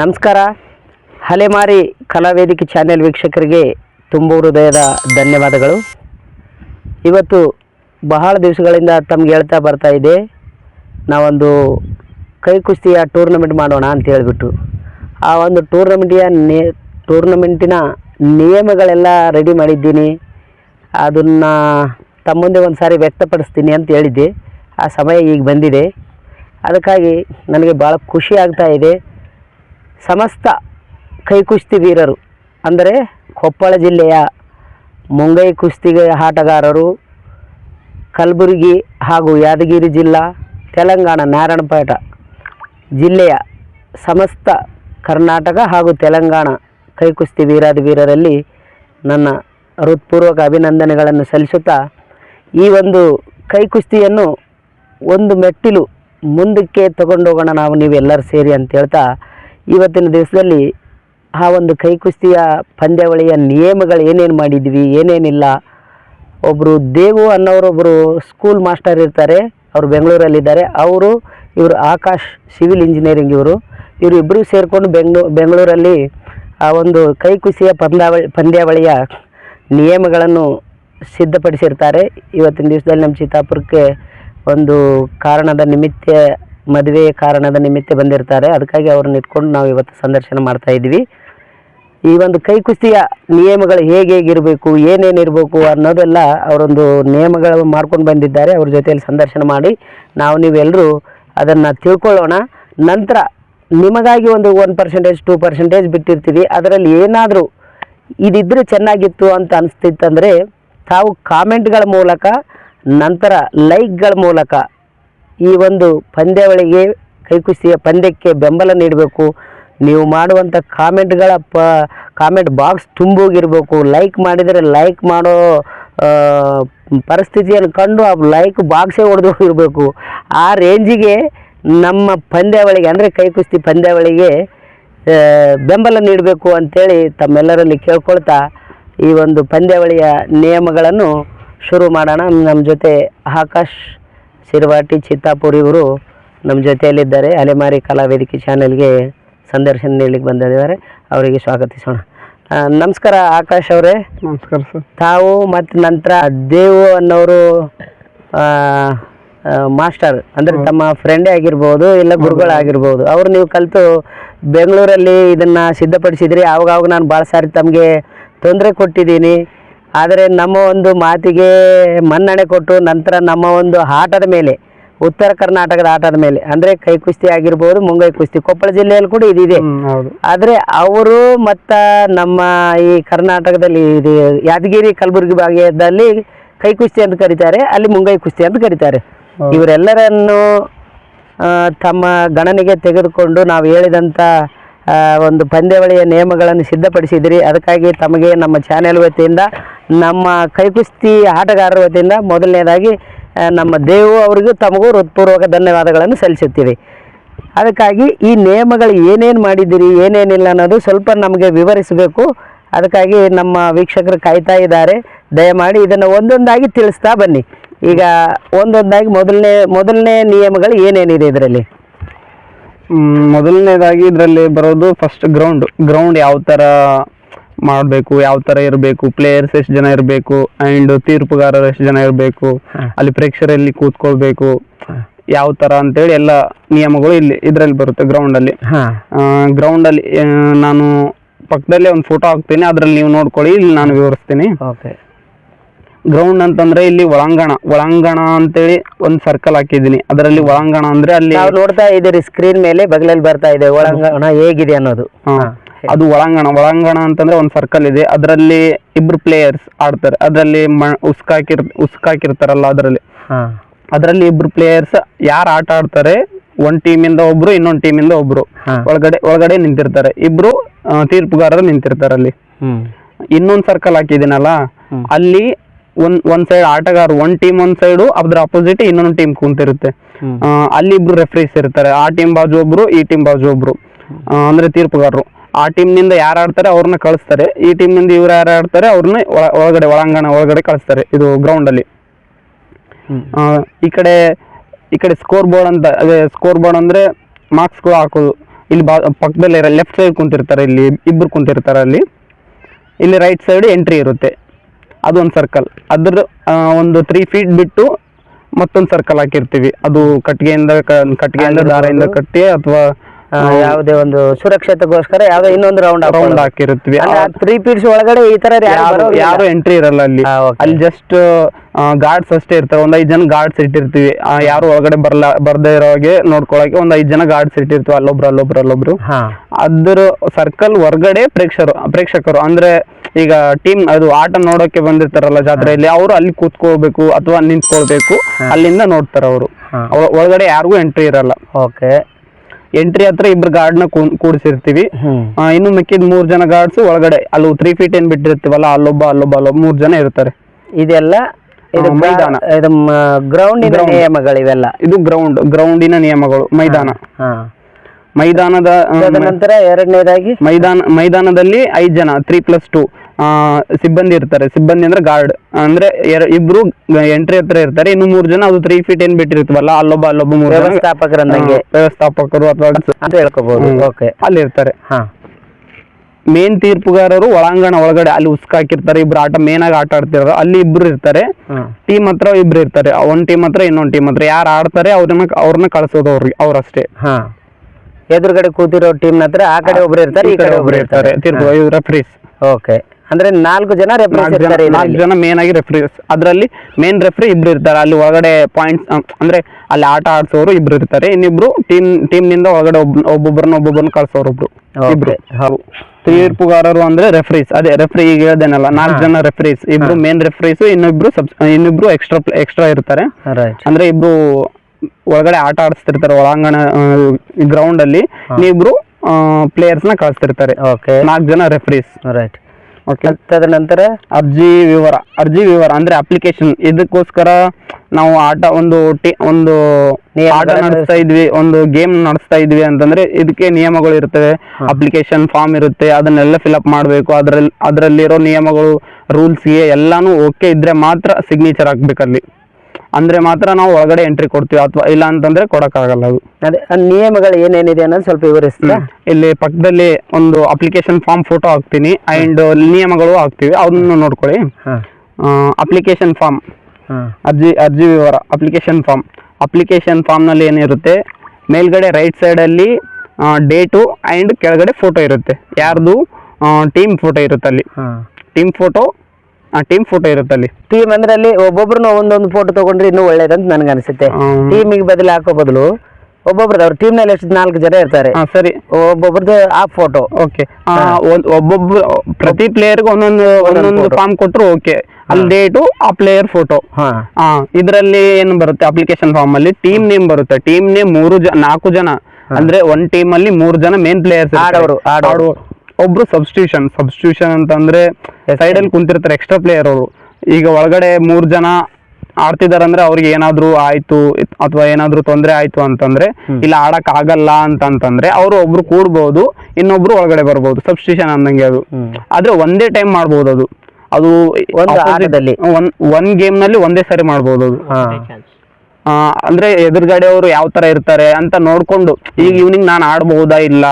ನಮಸ್ಕಾರ. ಅಲೆಮಾರಿ ಕಲಾವೇದಿಕೆ ಚಾನೆಲ್ ವೀಕ್ಷಕರಿಗೆ ತುಂಬ ಹೃದಯದ ಧನ್ಯವಾದಗಳು. ಇವತ್ತು ಬಹಳ ದಿವಸಗಳಿಂದ ತಮ್ಗೆ ಹೇಳ್ತಾ ಬರ್ತಾ ಇದೆ, ನಾವೊಂದು ಕೈ ಕುಸ್ತಿಯ ಟೂರ್ನಮೆಂಟ್ ಮಾಡೋಣ ಅಂತ ಹೇಳಿಬಿಟ್ಟು. ಆ ಒಂದು ಟೂರ್ನಮೆಂಟಿಯ ನೇ, ಟೂರ್ನಮೆಂಟಿನ ನಿಯಮಗಳೆಲ್ಲ ರೆಡಿ ಮಾಡಿದ್ದೀನಿ. ಅದನ್ನು ತಮ್ಮ ಮುಂದೆ ಒಂದು ಸಾರಿ ವ್ಯಕ್ತಪಡಿಸ್ತೀನಿ ಅಂತ ಹೇಳಿದ್ದೆ. ಆ ಸಮಯ ಈಗ ಬಂದಿದೆ. ಅದಕ್ಕಾಗಿ ನನಗೆ ಭಾಳ ಖುಷಿ ಆಗ್ತಾ ಇದೆ. ಸಮಸ್ತ ಕೈಕುಸ್ತಿ ವೀರರು, ಅಂದರೆ ಕೊಪ್ಪಳ ಜಿಲ್ಲೆಯ ಮುಂಗೈ ಕುಸ್ತಿ ಆಟಗಾರರು, ಕಲಬುರಗಿ ಹಾಗೂ ಯಾದಗಿರಿ ಜಿಲ್ಲಾ, ತೆಲಂಗಾಣ, ನಾರಾಯಣಪೇಟ ಜಿಲ್ಲೆಯ ಸಮಸ್ತ ಕರ್ನಾಟಕ ಹಾಗೂ ತೆಲಂಗಾಣ ಕೈಕುಸ್ತಿ ವೀರಾದಿ ವೀರರಲ್ಲಿ ನನ್ನ ಹೃತ್ಪೂರ್ವಕ ಅಭಿನಂದನೆಗಳನ್ನು ಸಲ್ಲಿಸುತ್ತಾ, ಈ ಒಂದು ಕೈಕುಸ್ತಿಯನ್ನು ಒಂದು ಮೆಟ್ಟಿಲು ಮುಂದಕ್ಕೆ ತಗೊಂಡೋಗೋಣ ನಾವು ನೀವೆಲ್ಲರೂ ಸೇರಿ ಅಂತ ಹೇಳ್ತಾ ಇವತ್ತಿನ ದಿವಸದಲ್ಲಿ ಆ ಒಂದು ಕೈಕುಸ್ತಿಯ ಪಂದ್ಯಾವಳಿಯ ನಿಯಮಗಳು ಏನೇನು ಮಾಡಿದ್ವಿ, ಏನೇನಿಲ್ಲ ಒಬ್ಬರು ದೇವು ಅನ್ನೋರೊಬ್ಬರು ಸ್ಕೂಲ್ ಮಾಸ್ಟರ್ ಇರ್ತಾರೆ, ಅವರು ಬೆಂಗಳೂರಲ್ಲಿದ್ದಾರೆ, ಅವರು ಇವರು ಆಕಾಶ್ ಸಿವಿಲ್ ಇಂಜಿನಿಯರಿಂಗ್ ಇವರು ಇವರು ಇಬ್ಬರು ಸೇರಿಕೊಂಡು ಬೆಂಗ್ಳೂ, ಬೆಂಗಳೂರಲ್ಲಿ ಆ ಒಂದು ಕೈಕುಸಿಯ ಪಂದ್ಯಾವಳಿ, ಪಂದ್ಯಾವಳಿಯ ನಿಯಮಗಳನ್ನು ಸಿದ್ಧಪಡಿಸಿರ್ತಾರೆ. ಇವತ್ತಿನ ದಿವಸದಲ್ಲಿ ನಮ್ಮ ಚಿತ್ತಾಪುರಕ್ಕೆ ಒಂದು ಕಾರಣದ ನಿಮಿತ್ತ ಮದುವೆ ಕಾರಣದ ನಿಮಿತ್ತ ಬಂದಿರ್ತಾರೆ. ಅದಕ್ಕಾಗಿ ಅವ್ರನ್ನ ಇಟ್ಕೊಂಡು ನಾವು ಇವತ್ತು ಸಂದರ್ಶನ ಮಾಡ್ತಾ ಇದ್ದೀವಿ. ಈ ಒಂದು ಕೈ ಕುಸ್ತಿಯ ನಿಯಮಗಳು ಹೇಗೆ ಹೇಗಿರಬೇಕು, ಏನೇನು ಇರಬೇಕು ಅನ್ನೋದೆಲ್ಲ ಅವರೊಂದು ನಿಯಮಗಳು ಮಾಡ್ಕೊಂಡು ಬಂದಿದ್ದಾರೆ. ಅವ್ರ ಜೊತೆಯಲ್ಲಿ ಸಂದರ್ಶನ ಮಾಡಿ ನಾವು ನೀವೆಲ್ಲರೂ ಅದನ್ನು ತಿಳ್ಕೊಳ್ಳೋಣ. ನಂತರ ನಿಮಗಾಗಿ ಒಂದು ಒನ್ ಪರ್ಸೆಂಟೇಜ್ ಟೂ ಪರ್ಸೆಂಟೇಜ್ ಬಿಟ್ಟಿರ್ತೀವಿ. ಅದರಲ್ಲಿ ಏನಾದರೂ ಇದಿದ್ದರೆ ಚೆನ್ನಾಗಿತ್ತು ಅಂತ ಅನಿಸ್ತಿತ್ತಂದರೆ ತಾವು ಕಾಮೆಂಟ್ಗಳ ಮೂಲಕ, ನಂತರ ಲೈಕ್ಗಳ ಮೂಲಕ ಈ ಒಂದು ಪಂದ್ಯಾವಳಿಗೆ ಕೈಕುಸಿಯ ಪಂದ್ಯಕ್ಕೆ ಬೆಂಬಲ ನೀಡಬೇಕು. ನೀವು ಮಾಡುವಂಥ ಕಾಮೆಂಟ್ಗಳ ಪ, ಕಾಮೆಂಟ್ ಬಾಕ್ಸ್ ತುಂಬೋಗಿರಬೇಕು. ಲೈಕ್ ಮಾಡಿದರೆ ಲೈಕ್ ಮಾಡೋ ಪರಿಸ್ಥಿತಿಯನ್ನು ಕಂಡು ಆ ಲೈಕ್ ಬಾಕ್ಸೇ ಹೊಡೆದು ಹೋಗಿರಬೇಕು ಆ ರೇಂಜಿಗೆ ನಮ್ಮ ಪಂದ್ಯಾವಳಿಗೆ, ಅಂದರೆ ಕೈಕುಸ್ತಿ ಪಂದ್ಯಾವಳಿಗೆ ಬೆಂಬಲ ನೀಡಬೇಕು ಅಂತೇಳಿ ತಮ್ಮೆಲ್ಲರಲ್ಲಿ ಕೇಳ್ಕೊಳ್ತಾ ಈ ಒಂದು ಪಂದ್ಯಾವಳಿಯ ನಿಯಮಗಳನ್ನು ಶುರು ಮಾಡೋಣ. ನಮ್ಮ ಜೊತೆ ಆಕಾಶ್ ಸಿರವಾಟಿ ಚಿತ್ತಾಪುರ್ ಇವರು ನಮ್ಮ ಜೊತೆಯಲ್ಲಿದ್ದಾರೆ. ಅಲೆಮಾರಿ ಕಲಾವೇದಿಕೆ ಚಾನೆಲ್ಗೆ ಸಂದರ್ಶನ ನೀಡಲಿಕ್ಕೆ ಬಂದಿದ್ದಾರೆ. ಅವರಿಗೆ ಸ್ವಾಗತಿಸೋಣ. ನಮಸ್ಕಾರ ಆಕಾಶ್ ಅವರೇ. ನಮಸ್ಕಾರ ಸರ್. ತಾವು ಮತ್ತು ನಂತರ ದೇವು ಅನ್ನೋರು ಮಾಸ್ಟರ್ ಅಂದರೆ ತಮ್ಮ ಫ್ರೆಂಡೇ ಆಗಿರ್ಬೋದು ಇಲ್ಲ ಗುರುಗಳಾಗಿರ್ಬೋದು ಅವರು ನೀವು ಕಲಿತು ಬೆಂಗಳೂರಲ್ಲಿ ಇದನ್ನು ಸಿದ್ಧಪಡಿಸಿದ್ರಿ. ಆವಾಗ ನಾನು ಭಾಳ ಸಾರಿ ತಮಗೆ ತೊಂದರೆ ಕೊಟ್ಟಿದ್ದೀನಿ. ಆದರೆ ನಮ್ಮ ಒಂದು ಮಾತಿಗೆ ಮನ್ನಣೆ ಕೊಟ್ಟು ನಂತರ ನಮ್ಮ ಒಂದು ಆಟದ ಮೇಲೆ ಉತ್ತರ ಕರ್ನಾಟಕದ ಆಟದ ಮೇಲೆ ಅಂದ್ರೆ ಕೈ ಕುಸ್ತಿ ಆಗಿರ್ಬೋದು ಮುಂಗೈ ಕುಸ್ತಿ ಕೊಪ್ಪಳ ಜಿಲ್ಲೆಯಲ್ಲಿ ಕೂಡ ಇದಿದೆ ಆದರೆ ಅವರು ಮತ್ತ ನಮ್ಮ ಈ ಕರ್ನಾಟಕದಲ್ಲಿ ಇದು ಯಾದಗಿರಿ ಕಲಬುರಗಿ ಭಾಗದಲ್ಲಿ ಕೈ ಕುಸ್ತಿ ಅಂತ ಕರೀತಾರೆ ಅಲ್ಲಿ ಮುಂಗೈ ಕುಸ್ತಿ ಅಂತ ಕರೀತಾರೆ. ಇವರೆಲ್ಲರನ್ನು ತಮ್ಮ ಗಣನೆಗೆ ತೆಗೆದುಕೊಂಡು ನಾವು ಹೇಳಿದಂಥ ಒಂದು ಪಂದ್ಯಾವಳಿಯ ನಿಯಮಗಳನ್ನು ಸಿದ್ಧಪಡಿಸಿದ್ರಿ. ಅದಕ್ಕಾಗಿ ತಮಗೆ ನಮ್ಮ ಚಾನೆಲ್ ವತಿಯಿಂದ ನಮ್ಮ ಕೈ ಕುಸ್ತಿ ಆಟಗಾರರ ವತಿಯಿಂದ ಮೊದಲನೇದಾಗಿ ನಮ್ಮ ದೇವು ಅವರಿಗೂ ತಮಗೂ ಹೃತ್ಪೂರ್ವಕ ಧನ್ಯವಾದಗಳನ್ನು ಸಲ್ಲಿಸುತ್ತೀವಿ. ಅದಕ್ಕಾಗಿ ಈ ನಿಯಮಗಳು ಏನೇನು ಮಾಡಿದ್ದೀರಿ, ಏನೇನಿಲ್ಲ ಅನ್ನೋದು ಸ್ವಲ್ಪ ನಮಗೆ ವಿವರಿಸಬೇಕು. ಅದಕ್ಕಾಗಿ ನಮ್ಮ ವೀಕ್ಷಕರು ಕಾಯ್ತಾ ಇದ್ದಾರೆ. ದಯಮಾಡಿ ಇದನ್ನು ಒಂದೊಂದಾಗಿ ತಿಳಿಸ್ತಾ ಬನ್ನಿ. ಈಗ ಒಂದೊಂದಾಗಿ ಮೊದಲನೇ ಮೊದಲನೇ ನಿಯಮಗಳು ಏನೇನಿದೆ ಇದರಲ್ಲಿ? ಮೊದಲನೇದಾಗಿ ಇದರಲ್ಲಿ ಬರೋದು ಫಸ್ಟ್ ಗ್ರೌಂಡ್ ಗ್ರೌಂಡ್ ಯಾವ ಥರ ಮಾಡಬೇಕು ಯಾವ ತರ ಇರಬೇಕು ಪ್ಲೇಯರ್ಸ್ ಎಷ್ಟು ಜನ ಇರಬೇಕು ಅಂಡ್ ತೀರ್ಪುಗಾರರು ಎಷ್ಟು ಜನ ಇರಬೇಕು ಅಲ್ಲಿ ಪ್ರೇಕ್ಷರಲ್ಲಿ ಕೂತ್ಕೊಳ್ಬೇಕು ಯಾವ ಥರ ಅಂತೇಳಿ ಎಲ್ಲ ನಿಯಮಗಳು ಇಲ್ಲಿ ಇದರಲ್ಲಿ ಬರುತ್ತೆ ಗ್ರೌಂಡ್ ಅಲ್ಲಿ. ಗ್ರೌಂಡ್ ಅಲ್ಲಿ ನಾನು ಪಕ್ಕದಲ್ಲೇ ಒಂದು ಫೋಟೋ ಹಾಕ್ತೀನಿ ಅದರಲ್ಲಿ ನೀವು ನೋಡ್ಕೊಳ್ಳಿ ಇಲ್ಲಿ ನಾನು ವಿವರಿಸ್ತೀನಿ. ಗ್ರೌಂಡ್ ಅಂತಂದ್ರೆ ಇಲ್ಲಿ ಒಳಾಂಗಣ ಒಳಾಂಗಣ ಅಂತೇಳಿ ಒಂದು ಸರ್ಕಲ್ ಹಾಕಿದ್ದೀನಿ. ಅದರಲ್ಲಿ ಒಳಾಂಗಣ ಅಂದ್ರೆ ಅಲ್ಲಿ ನೋಡ್ತಾ ಇದ್ದೀರಿ ಸ್ಕ್ರೀನ್ ಮೇಲೆ ಬಗ್ಲಲ್ಲಿ ಬರ್ತಾ ಇದೆ ಒಳಾಂಗಣ ಹೇಗಿದೆ ಅನ್ನೋದು. ಅದು ಒಳಾಂಗಣ ಒಳಾಂಗಣ ಅಂತಂದ್ರೆ ಒಂದು ಸರ್ಕಲ್ ಇದೆ. ಅದರಲ್ಲಿ ಇಬ್ರು ಪ್ಲೇಯರ್ಸ್ ಆಡ್ತಾರೆ. ಅದರಲ್ಲಿ ಉಸ್ಕಾಕಿರ್ ಉಸ್ಕಾಕಿರ್ತಾರಲ್ಲ ಅದರಲ್ಲಿ. ಅದರಲ್ಲಿ ಇಬ್ರು ಪ್ಲೇಯರ್ಸ್ ಯಾರು ಆಟ ಆಡ್ತಾರೆ? ಒಂದ್ ಇಂದ ಒಬ್ರು ಇನ್ನೊಂದ್ ಟೀಮ್ ಇಂದ ಒಬ್ರು. ಒಳಗಡೆ ಒಳಗಡೆ ನಿಂತಿರ್ತಾರೆ. ಇಬ್ರು ತೀರ್ಪುಗಾರರು ನಿಂತಿರ್ತಾರೆ ಅಲ್ಲಿ. ಇನ್ನೊಂದ್ ಸರ್ಕಲ್ ಹಾಕಿದಿನಲ್ಲ ಅಲ್ಲಿ ಒಂದ್ ಒಂದ್ ಸೈಡ್ ಆಟಗಾರ ಒಂದ್ ಟೀಮ್ ಒಂದ್ ಸೈಡ್ ಅದ್ರ ಅಪೋಸಿಟ್ ಇನ್ನೊಂದ್ ಟೀಮ್ ಕುಂತಿರುತ್ತೆ. ಅಲ್ಲಿ ಇಬ್ರು ರೆಫ್ರೀಸ್ ಇರ್ತಾರೆ. ಆ ಟೀಮ್ ಬಾಜು ಒಬ್ರು ಈ ಟೀಮ್ ಬಾಜು ಒಬ್ರು. ಅಂದ್ರೆ ತೀರ್ಪುಗಾರರು. ಆ ಟೀಮ್ನಿಂದ ಯಾರು ಆಡ್ತಾರೆ ಅವ್ರನ್ನ ಕಳಿಸ್ತಾರೆ. ಈ ಟೀಮ್ನಿಂದ ಇವ್ರು ಯಾರು ಆಡ್ತಾರೆ ಅವ್ರನ್ನ ಒಳ- ಒಳಗಡೆ ಒಳಾಂಗಣ ಒಳಗಡೆ ಕಳಿಸ್ತಾರೆ. ಇದು ಗ್ರೌಂಡ್ ಅಲ್ಲಿ. ಆ, ಈ ಕಡೆ ಈ ಕಡೆ ಸ್ಕೋರ್ ಬೋರ್ಡ್ ಅಂತ ಅದೇ ಸ್ಕೋರ್ ಬೋರ್ಡ್ ಅಂದ್ರೆ ಮಾರ್ಕ್ಸ್ಗಳು ಹಾಕೋದು. ಇಲ್ಲಿ ಬಾ ಪಕ್ಕದಲ್ಲಿ ಲೆಫ್ಟ್ ಸೈಡ್ ಕುಂತಿರ್ತಾರೆ ಇಲ್ಲಿ ಇಬ್ಬರು ಕುಂತಿರ್ತಾರೆ ಅಲ್ಲಿ. ಇಲ್ಲಿ ರೈಟ್ ಸೈಡ್ ಎಂಟ್ರಿ ಇರುತ್ತೆ. ಅದೊಂದು ಸರ್ಕಲ್ ಅದ್ರ ಒಂದು ತ್ರೀ ಫೀಟ್ ಬಿಟ್ಟು ಮತ್ತೊಂದು ಸರ್ಕಲ್ ಹಾಕಿರ್ತೀವಿ. ಅದು ಕಟ್ಟಿಗೆಯಿಂದ ಕಟ್ಟಿಗೆಯಿಂದ ದಾರದಿಂದ ಕಟ್ಟಿ ಅಥವಾ ಯಾವುದೇ ಒಂದು ಸುರಕ್ಷತೆಗೋಸ್ಕರ ಯಾವ್ದೋ ಇನ್ನೊಂದು ರೌಂಡ್ ರೌಂಡ್ ಅಂದ್ರೆ ತ್ರೀ ಪೀಟ್ಸ್ ಒಳಗಡೆ ಈ ತರ ಯಾರು ಎಂಟ್ರಿ ಇರಲ್ಲ ಅಲ್ಲಿ. ಅಲ್ಲಿ ಜಸ್ಟ್ ಗಾರ್ಡ್ಸ್ ಅಷ್ಟೇ ಇರ್ತಾರೆ. ಒಂದ್ ಐದ್ ಜನ ಗಾರ್ಡ್ಸ್ ಇಟ್ಟಿರ್ತೀವಿ. ಯಾರು ಒಳಗಡೆ ಬರಲ್ಲ ಬರ್ದೇ ಇರೋಗೆ ನೋಡ್ಕೊಳಕ್ಕೆ ಒಂದ್ ಐದ್ ಜನ ಗಾರ್ಡ್ಸ್ ಇಟ್ಟಿರ್ತೀವಿ. ಅಲ್ಲೊಬ್ರು ಅಲ್ಲೊಬ್ರು ಅಲ್ಲೊಬ್ರು. ಅದ್ರ ಸರ್ಕಲ್ ಹೊರಗಡೆ ಪ್ರೇಕ್ಷಕರು ಪ್ರೇಕ್ಷಕರು. ಅಂದ್ರೆ ಈಗ ಟೀಮ್ ಅದು ಆಟ ನೋಡೋಕೆ ಬಂದಿರ್ತಾರಲ್ಲ ಜಾತ್ರೆಯಲ್ಲಿ ಅವರು ಅಲ್ಲಿ ಕೂತ್ಕೋಬೇಕು ಅಥವಾ ನಿಂತ್ಕೊಳ್ಬೇಕು. ಅಲ್ಲಿಂದ ನೋಡ್ತಾರ ಅವರು. ಒಳಗಡೆ ಯಾರಿಗೂ ಎಂಟ್ರಿ ಇರಲ್ಲ. ಓಕೆ ಎಂಟ್ರಿ ಹತ್ರ ಇಬ್ರು ಗಾರ್ಡ್ನ ಕೂಡಿಸಿರ್ತೀವಿ. ಹ್ಮ್. ಆ, ಇನ್ನು ಮಿಕ್ಕಿದ ಮೂರ್ ಜನ ಗಾರ್ಡ್ಸ್ ಒಳಗಡೆ ಅಲ್ಲಿ ತ್ರೀ ಫೀಟ್ ಏನ್ ಬಿಟ್ಟಿರ್ತೀವಲ್ಲ ಅಲ್ಲೊಬ್ಬ ಅಲ್ಲೊಬ್ಬ ಅಲ್ಲೊಬ್ಬ ಮೂರ್ ಜನ ಇರ್ತಾರೆ. ಇದೆಲ್ಲ ಇದು ಮೈದಾನ. ಇದು ಗ್ರೌಂಡಿನ. ನಿಯಮಗಳಿವೆಲ್ಲ. ಇದು ಗ್ರೌಂಡ್ ಗ್ರೌಂಡಿನ ನಿಯಮಗಳು ಮೈದಾನ. ಮೈದಾನದ ನಂತರ ಎರಡನೇದಾಗಿ? ಮೈದಾನ ಮೈದಾನದಲ್ಲಿ ಐದ್ ಜನ ತ್ರೀ ಪ್ಲಸ್ ಟು ಸಿಬ್ಬಂದಿ ಇರ್ತಾರೆ. ಸಿಬ್ಬಂದಿ ಅಂದ್ರೆ ಗಾರ್ಡ್ ಅಂದ್ರೆ ಎರ- ಇಬ್ರು ಎಂಟ್ರಿ ಹತ್ರ ಇರ್ತಾರೆ. ಇನ್ನು ಮೂರ್ ಜನ ಅದು ತ್ರೀ ಫೀಟ್ ಏನ್ ಬಿಟ್ಟಿರ್ತೀವಲ್ಲ ಅಲ್ಲೊಬ್ಬ ಅಲ್ಲೊಬ್ಬ ಮೂರ್ ಜನ ವ್ಯವಸ್ಥಾಪಕರು ಅಥವಾ ಅಂತ ಹೇಳ್ಕೋಬಹುದು ಓಕೆ ಅಲ್ಲಿ ಇರ್ತಾರೆ. ಹಾ. ಮೇನ್ ತೀರ್ಪುಗಾರರು ಒಳಾಂಗಣ ಒಳಗಡೆ ಅಲ್ಲಿ ಉಸ್ಕ್ ಹಾಕಿರ್ತಾರೆ. ಇಬ್ರು ಆಟ ಮೇನ್ ಆಗಿ ಆಟ ಆಡ್ತಿರೋ ಅಲ್ಲಿ ಇಬ್ರು ಇರ್ತಾರೆ. ಹ್ಮ್ ಟೀಮ್ ಹತ್ರ ಇಬ್ರು ಇರ್ತಾರೆ. ಒಂದ್ ಟೀಮ್ ಹತ್ರ ಇನ್ನೊಂದ್ ಟೀಮ್ ಹತ್ರ. ಯಾರು ಆಡ್ತಾರೆ ಅವ್ರನ್ನ ಅವ್ರನ್ನ ಕಳ್ಸೋದು ಅವ್ರಿಗೆ ಅವ್ರಷ್ಟೇ. ಹಾ. ಎದುರುಗಡೆ ಕೂತಿರೋ ಟೀಮ್ ಹತ್ರ ಆ ಕಡೆ ಒಬ್ರು ಇರ್ತಾರೆ ಈ ಕಡೆ ಒಬ್ರು ಇರ್ತಾರೆ. ತಿರ್ಗು ಇವ್ರ ಫ್ರೀಸ್ ಓಕೆ ಅಂದ್ರೆ ನಾಲ್ಕು ಜನ ರೆಫ್ರಿ ನಾಲ್ಕು ಜನ ಮೇನ್ ಆಗಿ ರೆಫ್ರೀಸ್ ಅದರಲ್ಲಿ ಮೇನ್ ರೆಫ್ರಿ ಇಬ್ರು ಇರ್ತಾರೆ. ಅಲ್ಲಿ ಒಳಗಡೆ ಪಾಯಿಂಟ್ಸ್ ಅಂದ್ರೆ ಅಲ್ಲಿ ಆಟ ಆಡ್ಸೋರು ಇಬ್ರು ಇರ್ತಾರೆ. ಇನ್ನಿಬ್ರು ಟೀಮ್ ಟೀಮ್ನಿಂದ ಒಳಗಡೆ ಒಬ್ಬ ಒಬ್ಬೊಬ್ಬರನ್ನ ಒಬ್ಬೊಬ್ಬರನ್ನ ಕಳ್ಸೋರು ಒಬ್ರು. ಇಬ್ರು. ತೀರ್ಪುಗಾರರು ಅಂದ್ರೆ ರೆಫ್ರೀಸ್ ಅದೇ ರೆಫ್ರಿ ಈಗ ಹೇಳ್ದೇನಲ್ಲ ನಾಲ್ಕು ಜನ ರೆಫ್ರೀಸ್ ಇಬ್ರು ಮೇನ್ ರೆಫ್ರೀಸ್ ಇನ್ನೊಬ್ರು ಸಬ್ ಇನ್ನಿಬ್ರು ಎಕ್ಸ್ಟ್ರಾ ಎಕ್ಸ್ಟ್ರಾ ಇರ್ತಾರೆ. ಅಂದ್ರೆ ಇಬ್ರು ಒಳಗಡೆ ಆಟ ಆಡಿಸ್ತಿರ್ತಾರೆ. ಒಳಾಂಗಣ ಗ್ರೌಂಡ್ ಅಲ್ಲಿ ಇನ್ನಿಬ್ರು ಪ್ಲೇಯರ್ಸ್ನ ಕಳಿಸ್ತಿರ್ತಾರೆ. ಓಕೆ ನಾಲ್ಕು ಜನ ರೆಫ್ರೀಸ್ ರೈಟ್ ಓಕೆ ತದನಂತರ ಅರ್ಜಿ ವಿವರ ಅರ್ಜಿ ವಿವರ ಅಂದ್ರೆ ಅಪ್ಲಿಕೇಶನ್ ಇದಕ್ಕೋಸ್ಕರ ನಾವು ಆಟ ಒಂದು ಟಿ ಒಂದು ಆಟ ನಡೆಸ್ತಾ ಇದ್ವಿ ಒಂದು ಗೇಮ್ ನಡೆಸ್ತಾ ಇದ್ವಿ ಅಂತಂದ್ರೆ ಇದಕ್ಕೆ ನಿಯಮಗಳು ಇರ್ತವೆ. ಅಪ್ಲಿಕೇಶನ್ ಫಾರ್ಮ್ ಇರುತ್ತೆ ಅದನ್ನೆಲ್ಲ ಫಿಲ್ ಅಪ್ ಮಾಡಬೇಕು. ಅದ್ರಲ್ಲಿ ಅದರಲ್ಲಿರೋ ನಿಯಮಗಳು ರೂಲ್ಸ್ಗೆ ಎಲ್ಲಾನು ಓಕೆ ಇದ್ರೆ ಮಾತ್ರ ಸಿಗ್ನೇಚರ್ ಹಾಕ್ಬೇಕಲ್ಲಿ. ಅಂದ್ರೆ ಮಾತ್ರ ನಾವು ಒಳಗಡೆ ಎಂಟ್ರಿ ಕೊಡ್ತೀವಿ ಅಥವಾ ಇಲ್ಲ ಅಂತಂದ್ರೆ ಕೊಡೋಕ್ಕಾಗಲ್ಲ ಅದು. ಅದೇ ಆ ನಿಯಮಗಳು ಏನೇನಿದೆ ಅನ್ನೋದು ಸ್ವಲ್ಪ ವಿವರಿಸ್ತೀರಾ ಇಲ್ಲಿ ಪಕ್ಕದಲ್ಲಿ ಒಂದು ಅಪ್ಲಿಕೇಶನ್ ಫಾರ್ಮ್ ಫೋಟೋ ಹಾಕ್ತೀನಿ ಅಂಡ್ ನಿಯಮಗಳು ಹಾಕ್ತೀವಿ ಅದನ್ನು ನೋಡ್ಕೊಳ್ಳಿ. ಹಾ. ಅಪ್ಲಿಕೇಶನ್ ಫಾರ್ಮ್ ಹಾ. ಅರ್ಜಿ ಅರ್ಜಿ ವಿವರ ಅಪ್ಲಿಕೇಶನ್ ಫಾರ್ಮ್ ಅಪ್ಲಿಕೇಶನ್ ಫಾರ್ಮ್ನಲ್ಲಿ ಏನಿರುತ್ತೆ? ಮೇಲ್ಗಡೆ ರೈಟ್ ಸೈಡಲ್ಲಿ ಡೇಟು ಆ್ಯಂಡ್ ಕೆಳಗಡೆ ಫೋಟೋ ಇರುತ್ತೆ. ಯಾರ್ದು? ಟೀಮ್ ಫೋಟೋ ಇರುತ್ತೆ ಅಲ್ಲಿ ಹಾ. ಟೀಮ್ ಫೋಟೋ ಟೀಮ್ ಫೋಟೋ ಇರುತ್ತೆ ಅಲ್ಲಿ. ಟೀಮ್ ಅಂದ್ರೆ ಅಲ್ಲಿ ಒಬ್ಬೊಬ್ರು ಒಂದೊಂದು ಫೋಟೋ ತಗೊಂಡ್ರೆ ಇನ್ನೂ ಒಳ್ಳೇದಂತ ನನಗೆ ಅನಿಸುತ್ತೆ ಟೀಮ್ ಟೀಮಿಗೆ ಬದಲು ಹಾಕೋ ಬದಲು ಒಬ್ಬೊಬ್ರದ್ದು ಅವ್ರ ಟೀಮ್ನಲ್ಲಿ ಎಷ್ಟು ನಾಲ್ಕು ಜನ ಇರ್ತಾರೆ. ಸರಿ. ಒಬ್ಬೊಬ್ರದ್ದು ಆ ಫೋಟೋ ಓಕೆ ಒಬ್ಬೊಬ್ರು ಪ್ರತಿ ಪ್ಲೇಯರ್ ಒಂದೊಂದು ಒಂದೊಂದು ಫಾರ್ಮ್ ಕೊಟ್ಟರು ಓಕೆ ಅಲ್ಲಿ ಡೇಟು ಆ ಪ್ಲೇಯರ್ ಫೋಟೋ ಇದರಲ್ಲಿ ಏನು ಬರುತ್ತೆ ಅಪ್ಲಿಕೇಶನ್ ಫಾರ್ಮ್ ಅಲ್ಲಿ? ಟೀಮ್ ನೇಮ್ ಬರುತ್ತೆ. ಟೀಮ್ ನೇಮ್ ಮೂರು ಜನ ನಾಲ್ಕು ಜನ. ಅಂದ್ರೆ ಒಂದ್ ಟೀಮ್ ಅಲ್ಲಿ ಮೂರು ಜನ ಮೇನ್ ಪ್ಲೇಯರ್ಸ್ ಆಡೋರು, ಆಡೋರು. ಒಬ್ರು ಸಬ್ಸ್ಟಿಟ್ಯೂಷನ್ ಸಬ್ಸ್ಟಿಟ್ಯೂಷನ್ ಅಂತಂದ್ರೆ ಸೈಡ್ ಅಲ್ಲಿ ಕುಂತಿರ್ತಾರೆ ಎಕ್ಸ್ಟ್ರಾ ಪ್ಲೇಯರ್ ಅವರು. ಈಗ ಒಳಗಡೆ ಮೂರ್ ಜನ ಆಡ್ತಿದಾರಂದ್ರೆ ಅವ್ರಿಗೆ ಏನಾದ್ರು ಆಯ್ತು ಅಥವಾ ಏನಾದ್ರು ತೊಂದರೆ ಆಯ್ತು ಅಂತಂದ್ರೆ ಇಲ್ಲ ಆಡಕ್ ಆಗಲ್ಲ ಅಂತಂತಂದ್ರೆ ಅವರು ಒಬ್ರು ಕೂಡಬಹುದು ಇನ್ನೊಬ್ರು ಒಳಗಡೆ ಬರಬಹುದು ಸಬ್ಸ್ಟಿಟ್ಯೂಷನ್ ಅಂದಂಗೆ ಅದು. ಆದ್ರೆ ಒಂದೇ ಟೈಮ್ ಮಾಡ್ಬೋದು ಅದು ಅದು ಒಂದ್ ಗೇಮ್ನಲ್ಲಿ ಒಂದೇ ಸಾರಿ ಮಾಡ್ಬೋದು ಅದು ಅಂದ್ರೆ ಎದುರುಗಡೆ ಅವರು ಯಾವ ತರ ಇರ್ತಾರೆ ಅಂತ ನೋಡ್ಕೊಂಡು ಈಗ ಇವ್ನಿಂಗ್ ನಾನು ಆಡಬಹುದಾ ಇಲ್ಲ?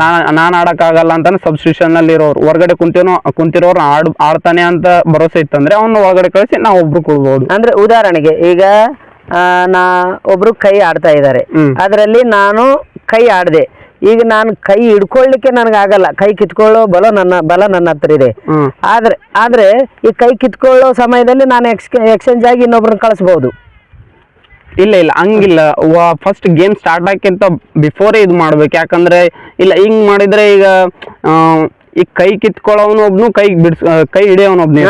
ನಾನ್ ನಾನ್ ಆಡಕ್ಕಾಗಲ್ಲ ಅಂತ ಸಬ್ಸ್ಟಿಟ್ಯೂಷನ್ನಲ್ಲಿ ಇರೋರು. ಹೊರಗಡೆ ಕುಂತಿನೋ ಕುಂತಿರೋರು ಆಡ್ ಆಡ್ತಾನೆ ಅಂತ ಭರೋಸೆ ಇತ್ತಂದ್ರೆ ಅವ್ನ ಒಳಗಡೆ ಕಳಿಸಿ ನಾವ್ ಒಬ್ರು ಕೊಡ್ಬೋದು. ಅಂದ್ರೆ ಉದಾಹರಣೆಗೆ ಈಗ ಆ, ನಾ ಒಬ್ರು ಕೈ ಆಡ್ತಾ ಇದ್ದಾರೆ. ಅದರಲ್ಲಿ ನಾನು ಕೈ ಆಡ್ದೆ. ಈಗ ನಾನು ಕೈ ಹಿಡ್ಕೊಳ್ಳಿಕ್ಕೆ ನನಗಾಗಲ್ಲ. ಆಗಲ್ಲ ಕೈ ಕಿತ್ಕೊಳ್ಳೋ ಬಲ ನನ್ನ ಬಲ ನನ್ನ ಹತ್ರ ಇದೆ. ಆದ್ರೆ ಆದ್ರೆ ಈ ಕೈ ಕಿತ್ಕೊಳ್ಳೋ ಸಮಯದಲ್ಲಿ ನಾನು ಎಕ್ಸ್ ಎಕ್ಸ್ಚೇಂಜ್ ಆಗಿ ಇನ್ನೊಬ್ರನ್ನ ಕಳಿಸ್ಬೋದು. ಇಲ್ಲ ಇಲ್ಲ ಹಂಗಿಲ್ಲ. ಫಸ್ಟ್ ಗೇಮ್ ಸ್ಟಾರ್ಟ್ ಆಕಿಂತ ಬಿಫೋರೇ ಇದು ಮಾಡ್ಬೇಕು. ಯಾಕಂದ್ರೆ ಇಲ್ಲ ಹಿಂಗ್ ಮಾಡಿದ್ರೆ ಈಗ ಈಗ ಕೈ ಕಿತ್ಕೊಳ್ಳೋನು ಒಬ್ನು ಕೈ ಬಿಡ್ಸ್ ಕೈ ಹಿಡಿಯೋನು ಒಬ್ನು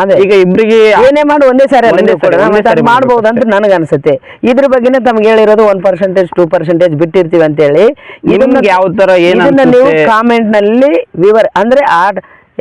ಅದೇ. ಈಗ ಇಬ್ರಿಗೆ ಏನೇ ಮಾಡಿ ಒಂದೇ ಸಾರಿ ಮಾಡ್ಬೋದು ಅಂತ ನನಗೆ ಅನ್ಸುತ್ತೆ. ಇದ್ರ ಬಗ್ಗೆನೇ ತಮ್ಗೆ ಹೇಳಿರೋದು ಒನ್ ಪರ್ಸೆಂಟೇಜ್ ಟೂ ಪರ್ಸೆಂಟೇಜ್ ಬಿಟ್ಟಿರ್ತೀವಿ ಅಂತ ಹೇಳಿ ನಿಮ್ಗೆ ಯಾವ ತರ ಏನ್ ಇದನ್ನ ನೀವು ಕಾಮೆಂಟ್ನಲ್ಲಿ ವಿವರ ಅಂದ್ರೆ ಆಟ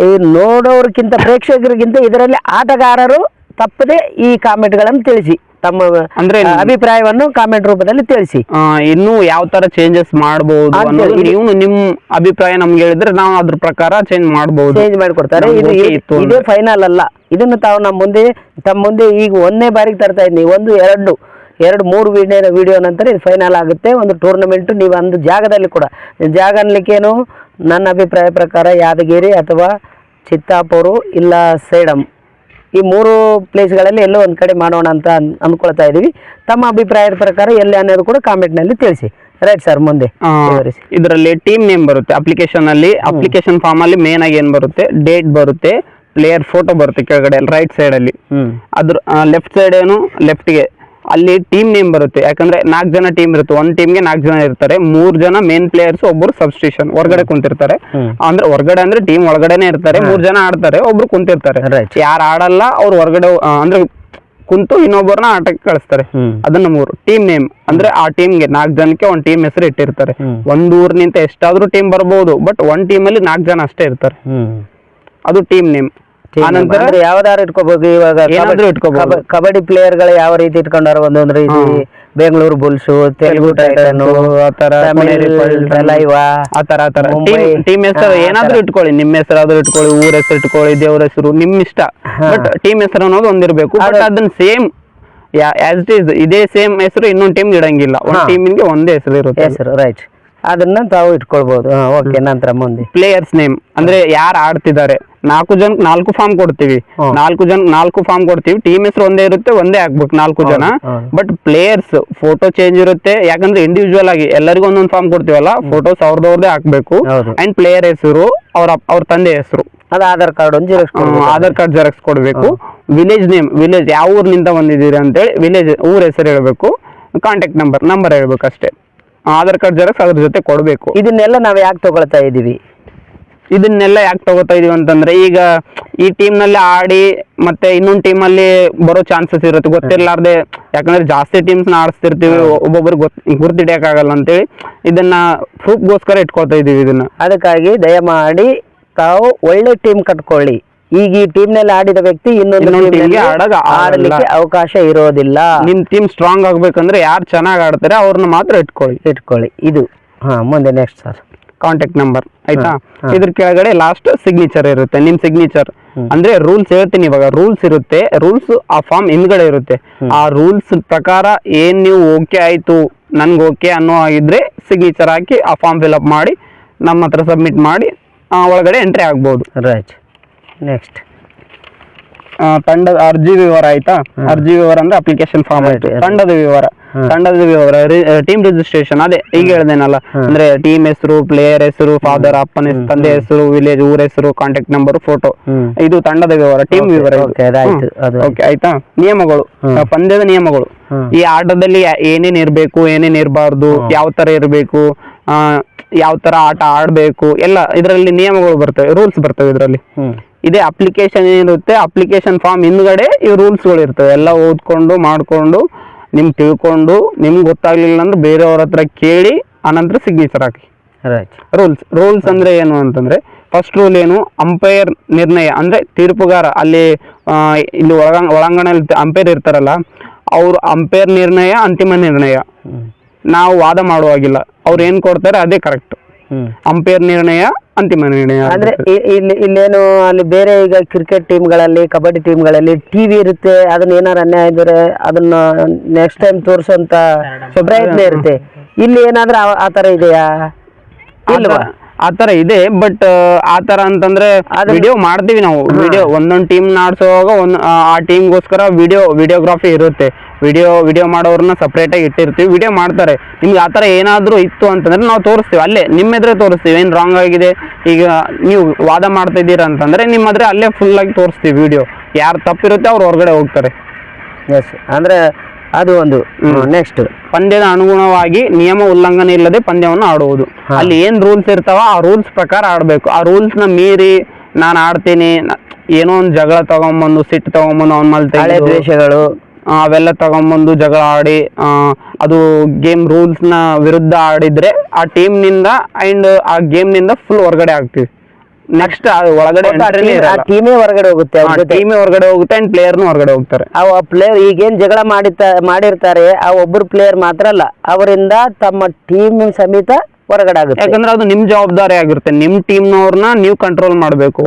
ಈ ನೋಡೋರ್ಕಿಂತ ಪ್ರೇಕ್ಷಕರಿಗಿಂತ ಇದರಲ್ಲಿ ಆಟಗಾರರು ತಪ್ಪದೆ ಈ ಕಾಮೆಂಟ್ಗಳನ್ನು ತಿಳಿಸಿ. ತಮ್ಮ ಅಂದ್ರೆ ಅಭಿಪ್ರಾಯವನ್ನು ಕಾಮೆಂಟ್ ರೂಪದಲ್ಲಿ ತಿಳಿಸಿ. ಇನ್ನು ಯಾವ ತರ ಚೇಂಜಸ್ ಮಾಡಬಹುದು ಅನ್ನೋದು. ನೀವು ನಿಮ್ ಅಭಿಪ್ರಾಯ ನಮ್ಗೆ ಹೇಳಿದ್ರೆ ನಾವು ಅದ್ರ ಪ್ರಕಾರ ಚೇಂಜ್ ಮಾಡಬಹುದು ಚೇಂಜ್ ಮಾಡಿಕೊಡ್ತಾರೆ. ಇದು ಇದು- ಫೈನಲ್ ಅಲ್ಲ. ಇದನ್ನು ತಾವು ನಮ್ಮ ಮುಂದೆ ತಮ್ಮ ಮುಂದೆ ಈಗ ಒಂದನೇ ಬಾರಿಗೆ ತರ್ತಾ ಇದ್ದೀನಿ. ಒಂದು ಎರಡು ಎರಡು ಮೂರು ವಿಡಿಯೋ ವಿಡಿಯೋ ನಂತರ ಇದು ಫೈನಲ್ ಆಗುತ್ತೆ. ಒಂದು ಟೂರ್ನಮೆಂಟ್ ನೀವು ಒಂದು ಜಾಗದಲ್ಲಿ ಕೂಡ ಜಾಗ ಅನ್ಲಿಕ್ಕೇನು ನನ್ನ ಅಭಿಪ್ರಾಯ ಪ್ರಕಾರ ಯಾದಗಿರಿ ಅಥವಾ ಚಿತ್ತಾಪುರು ಇಲ್ಲ ಸೇಡಂ. ಈ ಮೂರು ಪ್ಲೇಸ್ಗಳಲ್ಲಿ ಎಲ್ಲೋ ಒಂದು ಕಡೆ ಮಾಡೋಣ ಅಂತ ಅಂದ್ಕೊಳ್ತಾ ಇದ್ದೀವಿ ತಮ್ಮ ಅಭಿಪ್ರಾಯದ ಪ್ರಕಾರ ಎಲ್ಲಿ ಅನ್ನೋದು ಕೂಡ ಕಾಮೆಂಟ್ನಲ್ಲಿ ತಿಳಿಸಿ. ರೈಟ್ ಸರ್ ಮುಂದೆ ಇದರಲ್ಲಿ ಟೀಮ್ ನೇಮ್ ಬರುತ್ತೆ ಅಪ್ಲಿಕೇಶನ್ ಅಲ್ಲಿ. ಅಪ್ಲಿಕೇಶನ್ ಫಾರ್ಮ್ ಅಲ್ಲಿ ಮೇನ್ ಆಗಿ ಏನ್ ಬರುತ್ತೆ? ಡೇಟ್ ಬರುತ್ತೆ ಪ್ಲೇಯರ್ ಫೋಟೋ ಬರುತ್ತೆ ಕೆಳಗಡೆ ರೈಟ್ ಸೈಡ್ ಅಲ್ಲಿ. ಅದ್ರ ಲೆಫ್ಟ್ ಸೈಡ್ ಏನು ಲೆಫ್ಟ್ಗೆ ಅಲ್ಲಿ ಟೀಮ್ ನೇಮ್ ಬರುತ್ತೆ. ಯಾಕಂದ್ರೆ ನಾಲ್ಕು ಜನ ಟೀಮ್ ಇರುತ್ತೆ. ಒಂದ್ ಟೀಮ್ಗೆ ನಾಲ್ಕು ಜನ ಇರ್ತಾರೆ. ಮೂರ್ ಜನ ಮೇನ್ ಪ್ಲೇಯರ್ಸ್ ಒಬ್ಬರು ಸಬ್ಸ್ಟಿಟ್ಯೂಷನ್ ಹೊರಗಡೆ ಕುಂತಿರ್ತಾರೆ. ಅಂದ್ರೆ ಹೊರಗಡೆ ಅಂದ್ರೆ ಟೀಮ್ ಒಳಗಡೆನೆ ಇರ್ತಾರೆ. ಮೂರ್ ಜನ ಆಡ್ತಾರೆ ಒಬ್ರು ಕುಂತಿರ್ತಾರೆ. ಯಾರು ಆಡಲ್ಲ ಅವ್ರು ಹೊರಗಡೆ ಅಂದ್ರೆ ಕುಂತು ಇನ್ನೊಬ್ಬರನ್ನ ಆಟಕ್ಕೆ ಕಳಿಸ್ತಾರೆ. ಅದನ್ನ ಮೂರು. ಟೀಮ್ ನೇಮ್ ಅಂದ್ರೆ ಆ ಟೀಮ್ಗೆ ನಾಲ್ಕು ಜನಕ್ಕೆ ಒಂದ್ ಟೀಮ್ ಹೆಸರು ಇಟ್ಟಿರ್ತಾರೆ. ಒಂದ್ ಊರಿನಿಂದ ಎಷ್ಟಾದ್ರೂ ಟೀಮ್ ಬರಬಹುದು ಬಟ್ ಒಂದ್ ಟೀಮ್ ಅಲ್ಲಿ ನಾಲ್ಕು ಜನ ಅಷ್ಟೇ ಇರ್ತಾರೆ. ಅದು ಟೀಮ್ ನೇಮ್ ಆನಂತರ ಅಂದ್ರೆ ಯಾವ್ದಾದ್ರು ಇಟ್ಕೋಬೇಕು ಇವಾಗ ಏನಾದ್ರೂ ಕಬಡ್ಡಿ- ಇಟ್ಕೋಬಹುದು. ಕಬ- ಕಬಡ್ಡಿ ಪ್ಲೇಯರ್ಗಳು ಯಾವ ರೀತಿ ಇಟ್ಕೊಂಡಾರ ಒಂದೊಂದ್ ರೀತಿ ಬೆಂಗಳೂರು ಬುಲ್ಸು ತೆಲುಗು ಟೈಟನ್ ಆತರ ಲೈವ ಆತರ ಪಲ್ಟನ್, ಆ ತರ. ಮುಂಬೈ. ಟೀಮ್ ಟೀಮ್ ಹೆಸರು ಹಾ, ಆ ಏನಾದ್ರೂ ತರ. ಇಟ್ಕೊಳ್ಳಿ ನಿಮ್ಮ ಹೆಸರಾದ್ರೂ ಇಟ್ಕೊಳ್ಳಿ ಊರ ಹೆಸರು ಇಟ್ಕೊಳ್ಳಿ ದೇವ್ರ ಹೆಸರು ನಿಮ್ ಇಷ್ಟ. ಬಟ್ ಟೀಮ್ ಹೆಸರು ಅನ್ನೋದು ಒಂದಿರ್ಬೇಕು. ಬಟ್ ಅದನ್ನ ಸೇಮ್ ಆಸ್ ಇಟ್ ಇಸ್ ಇದೇ ಸೇಮ್ ಹೆಸರು ಇನ್ನೊಂದು ಟೀಮ್ ಇಡಂಗಿಲ್ಲ ಒಂದ್ ಟೀಮ್ ಟೀಮಿಗೆ ಒಂದೇ ಹೆಸರು ಇರುತ್ತೆ ಹೆಸರು ರೈಟ್ ಅದನ್ನ ತಾವು ಇಟ್ಕೊಳ್ಬಹುದು ಓಕೆ ನಂತರ ಮುಂದೆ. ಪ್ಲೇಯರ್ಸ್ ನೇಮ್ ಅಂದ್ರೆ ಯಾರು ಆಡ್ತಿದ್ದಾರೆ? ನಾಲ್ಕು ಜನ ನಾಲ್ಕು ಫಾರ್ಮ್ ಕೊಡ್ತೀವಿ. ನಾಲ್ಕು ಜನ ನಾಲ್ಕು ಫಾರ್ಮ್ ಕೊಡ್ತೀವಿ. ಟೀಮ್ ಹೆಸರು ಒಂದೇ ಇರುತ್ತೆ ಒಂದೇ ಹಾಕ್ಬೇಕು ನಾಲ್ಕು ಜನ. ಬಟ್ ಪ್ಲೇಯರ್ಸ್ ಫೋಟೋ ಚೇಂಜ್ ಇರುತ್ತೆ. ಯಾಕಂದ್ರೆ ಇಂಡಿವಿಜುವಲ್ ಆಗಿ ಎಲ್ಲರಿಗೂ ಒಂದೊಂದು ಫಾರ್ಮ್ ಕೊಡ್ತೀವಲ್ಲ ಫೋಟೋಸ್ ಅವ್ರದವ್ರದೇ ಹಾಕ್ಬೇಕು. ಅಂಡ್ ಪ್ಲೇಯರ್ ಹೆಸರು ಅವ್ರ ಅವ್ರ ತಂದೆ ಹೆಸರು. ಅದು ಆಧಾರ್ ಕಾರ್ಡ್ ಒಂದು ಜೆರಾಕ್ಸ್ ಆಧಾರ್ ಕಾರ್ಡ್ ಜೆರಾಕ್ಸ್ ಕೊಡಬೇಕು. ವಿಲೇಜ್ ನೇಮ್ ವಿಲೇಜ್ ಯಾವ ಊರಿನಿಂದ ಬಂದಿದ್ದೀರಿ ಅಂತೇಳಿ ವಿಲೇಜ್ ಊರ ಹೆಸರು ಹೇಳ್ಬೇಕು. ಕಾಂಟ್ಯಾಕ್ಟ್ ನಂಬರ್ ನಂಬರ್ ಹೇಳ್ಬೇಕು ಅಷ್ಟೇ ಆಧಾರ್ ಕಾರ್ಡ್ ಜೆರಾಕ್ಸ್ ಅದ್ರ ಜೊತೆ ಕೊಡಬೇಕು. ಇದನ್ನೆಲ್ಲ ನಾವು ಯಾಕೆ ತಗೊಳ್ತಾ ಇದೀವಿ? ಇದನ್ನೆಲ್ಲ ಯಾಕೆ ತಗೋತಾ ಇದೀವಿ ಅಂತಂದ್ರೆ ಈಗ ಈ ಟೀಮ್ನಲ್ಲಿ ಆಡಿ ಮತ್ತೆ ಇನ್ನೊಂದು ಟೀಮ್ ಅಲ್ಲಿ ಬರೋ ಚಾನ್ಸಸ್ ಇರುತ್ತೆ. ಗೊತ್ತಿರ್ಲಾರ್ದೆ ಯಾಕಂದ್ರೆ ಜಾಸ್ತಿ ಟೀಮ್ಸ್ನ ಆಡಿಸ್ತಿರ್ತೀವಿ ಒಬ್ಬೊಬ್ರಿಗೆ ಗೊತ್ತ ಆಗಲ್ಲ ಅಂತೇಳಿ ಇದನ್ನ ಪ್ರೂಫ್ಗೋಸ್ಕರ ಇಟ್ಕೊತಾ ಇದೀವಿ ಇದನ್ನ. ಅದಕ್ಕಾಗಿ ದಯಮಾಡಿ ತಾವು ಒಳ್ಳೆ ಟೀಮ್ ಕಟ್ಕೊಳ್ಳಿ. ಈಗ ಈ ಟೀಮ್ನಲ್ಲಿ ಆಡಿದ ವ್ಯಕ್ತಿ ಇನ್ನೊಂದು ಆಡೋಕೆ ಆಗಲ್ಲ. ಆಡಲಿಕ್ಕೆ ಅವಕಾಶ ಇರೋದಿಲ್ಲ. ನಿಮ್ ಟೀಮ್ ಸ್ಟ್ರಾಂಗ್ ಆಗ್ಬೇಕಂದ್ರೆ ಯಾರು ಚೆನ್ನಾಗಿ ಆಡ್ತಾರೆ ಅವ್ರನ್ನ ಮಾತ್ರ ಇಟ್ಕೊಳ್ಳಿ. ಇಟ್ಕೊಳ್ಳಿ. ಇದು ಹಾ ಮುಂದೆ ನೆಕ್ಸ್ಟ್ ಸರ್ ಕಾಂಟ್ಯಾಕ್ಟ್ ನಂಬರ್ ಆಯ್ತಾ? ಹಾ. ಇದ್ರ ಕೆಳಗಡೆ ಲಾಸ್ಟ್ ಸಿಗ್ನೇಚರ್ ಇರುತ್ತೆ. ನಿಮ್ ಸಿಗ್ನೇಚರ್ ಅಂದ್ರೆ ರೂಲ್ಸ್ ಹೇಳ್ತೀನಿ ಇವಾಗ. ರೂಲ್ಸ್ ಇರುತ್ತೆ. ರೂಲ್ಸ್ ಆ ಫಾರ್ಮ್ ಹಿಂದ್ಗಡೆ ಇರುತ್ತೆ. ಆ ರೂಲ್ಸ್ ಪ್ರಕಾರ ಏನ್ ನೀವು ಓಕೆ ಆಯ್ತು ನನ್ಗೆ ಓಕೆ ಅನ್ನೋ ಆಗಿದ್ರೆ ಸಿಗ್ನೇಚರ್ ಹಾಕಿ ಆ ಫಾರ್ಮ್ ಫಿಲ್ ಅಪ್ ಮಾಡಿ ನಮ್ಮ ಹತ್ರ ಸಬ್ಮಿಟ್ ಮಾಡಿ ಆ, ಒಳಗಡೆ ಎಂಟ್ರಿ ಆಗ್ಬೋದು. ರೈಟ್ ನೆಕ್ಸ್ಟ್ ತಂಡದ ಅರ್ಜಿ ವಿವರ ಆಯ್ತಾ? ಅರ್ಜಿ ವಿವರ ಅಂದ್ರೆ ಅಪ್ಲಿಕೇಶನ್ ಫಾರ್ಮ್ ಆಯ್ತು. ತಂಡದ ವಿವರ. ತಂಡದ ವಿವರ. ಟೀಮ್ ರಿಜಿಸ್ಟ್ರೇಷನ್ ಅದೇ ಈಗ ಹೇಳ್ದೇನಲ್ಲ ಅಂದ್ರೆ ಟೀಮ್ ಹೆಸರು ಪ್ಲೇಯರ್ ಹೆಸರು ಫಾದರ್ ಅಪ್ಪನ ಹೆಸರು ತಂದೆ ಹೆಸರು ವಿಲೇಜ್ ಊರ ಹೆಸರು ಕಾಂಟ್ಯಾಕ್ಟ್ ನಂಬರ್ ಫೋಟೋ ಇದು ತಂಡದ ವಿವರ ಟೀಮ್ ವಿವರ ಓಕೆ ಆಯ್ತಾ ನಿಯಮಗಳು. ಪಂದ್ಯದ ನಿಯಮಗಳು. ಈ ಆಟದಲ್ಲಿ ಏನೇನ್ ಇರ್ಬೇಕು ಏನೇನ್ ಇರಬಾರ್ದು ಯಾವ ತರ ಇರ್ಬೇಕು ಯಾವ ತರ ಆಟ ಆಡ್ಬೇಕು ಎಲ್ಲ ಇದರಲ್ಲಿ ನಿಯಮಗಳು ಬರ್ತವೆ ರೂಲ್ಸ್ ಬರ್ತವೆ ಇದರಲ್ಲಿ. ಇದೇ ಅಪ್ಲಿಕೇಶನ್ ಏನಿರುತ್ತೆ ಅಪ್ಲಿಕೇಶನ್ ಫಾರ್ಮ್ ಹಿಂದ್ಗಡೆ ಈ ರೂಲ್ಸ್ಗಳು ಇರ್ತವೆ. ಎಲ್ಲ ಓದ್ಕೊಂಡು ಮಾಡ್ಕೊಂಡು ನಿಮ್ ತಿಳ್ಕೊಂಡು ನಿಮ್ಗೆ ಗೊತ್ತಾಗ್ಲಿಲ್ಲ ಅಂದ್ರೆ ಬೇರೆಯವ್ರ ಹತ್ರ ಕೇಳಿ ಆನಂತರ ಸಿಗ್ನೇಚರ್ ಹಾಕಿ. ರೈಟ್ ರೂಲ್ಸ್ ರೂಲ್ಸ್ ಅಂದ್ರೆ ಏನು ಅಂತಂದ್ರೆ ಫಸ್ಟ್ ರೂಲ್ ಏನು ಅಂಪೈರ್ ನಿರ್ಣಯ ಅಂದ್ರೆ ತೀರ್ಪುಗಾರ. ಅಲ್ಲಿ ಇಲ್ಲಿ ಒಳಗಂಗ ಅಂಪೈರ್ ಇರ್ತಾರಲ್ಲ ಅವ್ರು ಅಂಪೈರ್ ನಿರ್ಣಯ ಅಂತಿಮ ನಿರ್ಣಯ. ನಾವು ವಾದ ಮಾಡುವಾಗಿಲ್ಲ. ಅವ್ರು ಏನ್ ಕೊಡ್ತಾರೆ ಅದೇ ಕರೆಕ್ಟ್ ಅಂಪೇರ್ ನಿರ್ಣಯ ಅಂತಿಮ ನಿರ್ಣಯ ಅಂದ್ರೆ ಇ- ಇಲ್ಲಿ ಇಲ್ಲೇನು ಅಲ್ಲಿ ಬೇರೆ ಈಗ ಕ್ರಿಕೆಟ್ ಟೀಮ್ಗಳಲ್ಲಿ ಕಬಡ್ಡಿ ಟೀಮ್ಗಳಲ್ಲಿ ಟಿವಿ ಇರುತ್ತೆ ಅದನ್ನ ಏನಾರ ಅನ್ಯಾಯ ಇದ್ರೆ ಅದನ್ನ ನೆಕ್ಸ್ಟ್ ಟೈಮ್ ತೋರಿಸೋಂತ ಪ್ರಯತ್ನ ಇರುತ್ತೆ. ಇಲ್ಲಿ ಏನಾದ್ರೂ ಆ- ಆ ತರ ಇದೆಯಾ? ಇಲ್ವಾ? ಆ ತರ ಇದೆ ಬಟ್ ಆ ತರ ಅಂತಂದ್ರೆ ವಿಡಿಯೋ ಮಾಡ್ತೀವಿ ನಾವು. ವಿಡಿಯೋ ಒಂದೊಂದ್ ಟೀಮ್ ಆಡ್ಸೋವಾಗ ಒಂದ್ ಆ ಟೀಮ್ಗೋಸ್ಕರ ವಿಡಿಯೋ ವಿಡಿಯೋಗ್ರಾಫಿ ಇರುತ್ತೆ. ವಿಡಿಯೋ ವಿಡಿಯೋ ಮಾಡೋರನ್ನ ಸಪ್ರೇಟ್ ಆಗಿ ಇಟ್ಟಿರ್ತೀವಿ. ವಿಡಿಯೋ ಮಾಡ್ತಾರೆ. ನಿಮ್ಗೆ ಆ ಥರ ಏನಾದರೂ ಇತ್ತು ಅಂತಂದರೆ ನಾವು ತೋರಿಸ್ತೀವಿ. ಅಲ್ಲೇ ನಿಮ್ಮ ಎದುರೇ ತೋರಿಸ್ತೀವಿ. ಏನು ರಾಂಗ್ ಆಗಿದೆ? ಈಗ ನೀವು ವಾದ ಮಾಡ್ತಾ ಇದ್ದೀರಾ ಅಂತಂದ್ರೆ ನಿಮ್ಮ ಹತ್ರ ಅಲ್ಲೇ ಫುಲ್ ಆಗಿ ತೋರಿಸ್ತೀವಿ ವಿಡಿಯೋ ಯಾರು ತಪ್ಪಿರುತ್ತೆ ಅವ್ರು ಹೊರಗಡೆ ಹೋಗ್ತಾರೆ. ಎಸ್ ಅಂದರೆ ಅದು ಒಂದು. ನೆಕ್ಸ್ಟ್ ಪಂದ್ಯದ ಅನುಗುಣವಾಗಿ ನಿಯಮ ಉಲ್ಲಂಘನೆ ಇಲ್ಲದೆ ಪಂದ್ಯವನ್ನು ಆಡುವುದು. ಅಲ್ಲಿ ಏನು ರೂಲ್ಸ್ ಇರ್ತಾವ ಆ ರೂಲ್ಸ್ ಪ್ರಕಾರ ಆಡಬೇಕು. ಆ ರೂಲ್ಸ್ನ ಮೀರಿ ನಾನು ಆಡ್ತೀನಿ. ಏನೋ ಒಂದು ಜಗಳ ತಗೊಂಬಂದು ಸಿಟ್ಟು ತಗೊಂಬಂದು ಅವನ ಮೇಲೆ ಹಳೆ ದ್ವೇಷಗಳು. ಅವೆಲ್ಲ ತಗೊಂಬಂದು ಜಗಳ ಆಡಿ ಅದು ಗೇಮ್ ರೂಲ್ಸ್ನ ವಿರುದ್ಧ ಆಡಿದ್ರೆ ಆ ಟೀಮ್ನಿಂದ ಅಂಡ್ ಆ ಗೇಮ್ನಿಂದ ಫುಲ್ ಹೊರಗಡೆ ಆಗ್ತೀವಿ. ನೆಕ್ಸ್ಟ್ ಒಳಗಡೆ ಟೀಮೇ ಹೊರಗಡೆ ಹೋಗುತ್ತೆ ಟೀಮೇ ಹೊರಗಡೆ ಹೋಗುತ್ತೆ ಅಂಡ್ ಪ್ಲೇಯರ್ನು ಹೊರಗಡೆ ಹೋಗ್ತಾರೆ. ಆ ಪ್ಲೇಯರ್ ಈಗೇನ್ ಜಗಳ ಮಾಡಿರ್ತಾ ಮಾಡಿರ್ತಾರೆ ಆ ಒಬ್ಬರು ಪ್ಲೇಯರ್ ಮಾತ್ರ ಅಲ್ಲ ಅವರಿಂದ ತಮ್ಮ ಟೀಮ್ ಸಮೇತ ಹೊರಗಡೆ ಆಗುತ್ತೆ. ಯಾಕಂದ್ರೆ ಅದು ನಿಮ್ ಜವಾಬ್ದಾರಿ ಆಗಿರುತ್ತೆ ನಿಮ್ ಟೀಮ್ನವ್ರನ್ನ ನೀವು ಕಂಟ್ರೋಲ್ ಮಾಡಬೇಕು.